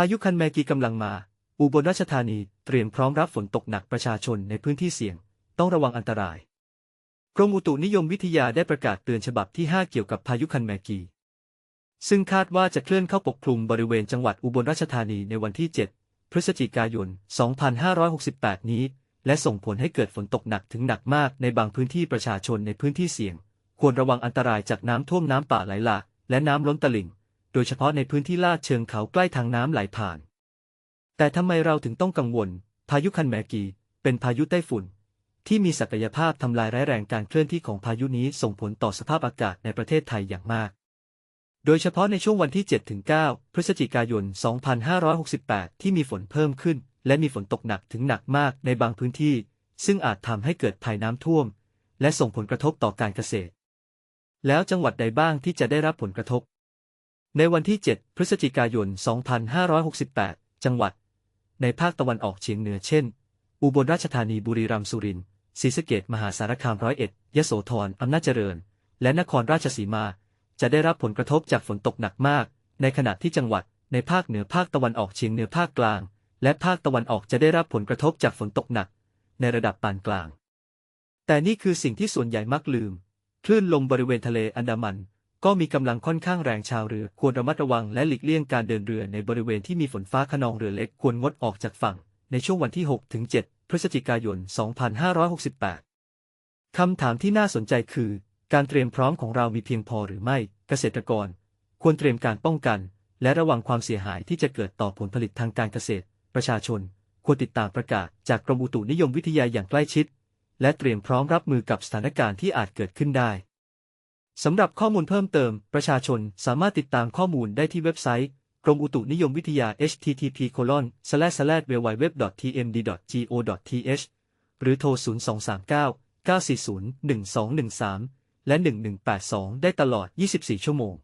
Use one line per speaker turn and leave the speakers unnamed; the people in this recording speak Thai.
พายุคันแมกีกำลังมา อุบลราชธานีเตรียมพร้อมรับฝนตกหนักประชาชนในพื้นที่เสี่ยง ต้องระวังอันตราย กรมอุตุนิยมวิทยาได้ประกาศเตือนฉบับที่ 5 เกี่ยวกับพายุคันแมกี ซึ่งคาดว่าจะเคลื่อนเข้าปกคลุมบริเวณจังหวัดอุบลราชธานีในวันที่ 7 พฤศจิกายน 2568 นี้ และส่งผลให้เกิดฝนตกหนักถึงหนักมากในบางพื้นที่ประชาชนในพื้นที่เสี่ยง ควรระวังอันตรายจากน้ำท่วมน้ำป่าไหลหลากและน้ำล้นตลิ่ง โดยเฉพาะในพื้นที่ลาดเชิงเขาใกล้ทางน้ำไหลผ่าน แต่ทำไมเราถึงต้องกังวล พายุคันแมกี เป็นพายุไต้ฝุ่น ที่มีศักยภาพทำลายร้ายแรงการเคลื่อนที่ของพายุนี้ส่งผลต่อสภาพอากาศในประเทศไทยอย่างมาก โดยเฉพาะในช่วงวันที่ 7-9 พฤศจิกายน 2568 ที่มีฝนเพิ่มขึ้น และมีฝนตกหนักถึงหนักมากในบางพื้นที่ ซึ่งอาจทำให้เกิดภัยน้ำท่วม และส่งผลกระทบต่อการเกษตร แล้วจังหวัดใดบ้างที่จะได้รับผลกระทบ ในวันที่ 7 พฤศจิกายน 2568 จังหวัด ในภาคตะวันออกเฉียงเหนือเช่น อุบลราชธานีบุรีรัมย์สุรินทร์ศรีสะเกษมหาสารคามร้อยเอ็ดยโสธรอำนาจเจริญ และนครราชสีมา จะได้รับผลกระทบจากฝนตกหนักมาก ในขณะที่จังหวัด ในภาคเหนือภาคตะวันออกเฉียงเหนือภาคกลาง และภาคตะวันออกจะได้รับผลกระทบจากฝนตกหนัก ในระดับปานกลาง แต่นี่คือสิ่งที่ส่วนใหญ่มักลืม คลื่นลมบริเวณทะเลอันดามัน ก็มีกำลังค่อนข้างแรงชาวเรือ ควรระมัดระวังและหลีกเลี่ยงการเดินเรือในบริเวณที่มีฝนฟ้าขนองเรือเล็กควรงดออกจากฝั่ง ในช่วงวันที่ 6 ถึง 7 พฤศจิกายน 2568 คำถามที่น่าสนใจคือ การเตรียมพร้อมของเรามีเพียงพอหรือไม่ เกษตรกร ควรเตรียมการป้องกัน และระวังความเสียหายที่จะเกิดต่อผลผลิตทางการเกษตร ประชาชน ควรติดตามประกาศจากกรมอุตุนิยมวิทยาอย่างใกล้ชิด และเตรียมพร้อมรับมือกับสถานการณ์ที่อาจเกิดขึ้นได้ สำหรับข้อมูลเพิ่มเติม ประชาชนสามารถติดตามข้อมูลได้ที่เว็บไซต์ กรมอุตุนิยมวิทยา http www.tmd.go.th หรือโทร 0239 940 1213 และ 1182 ได้ตลอด 24 ชั่วโมง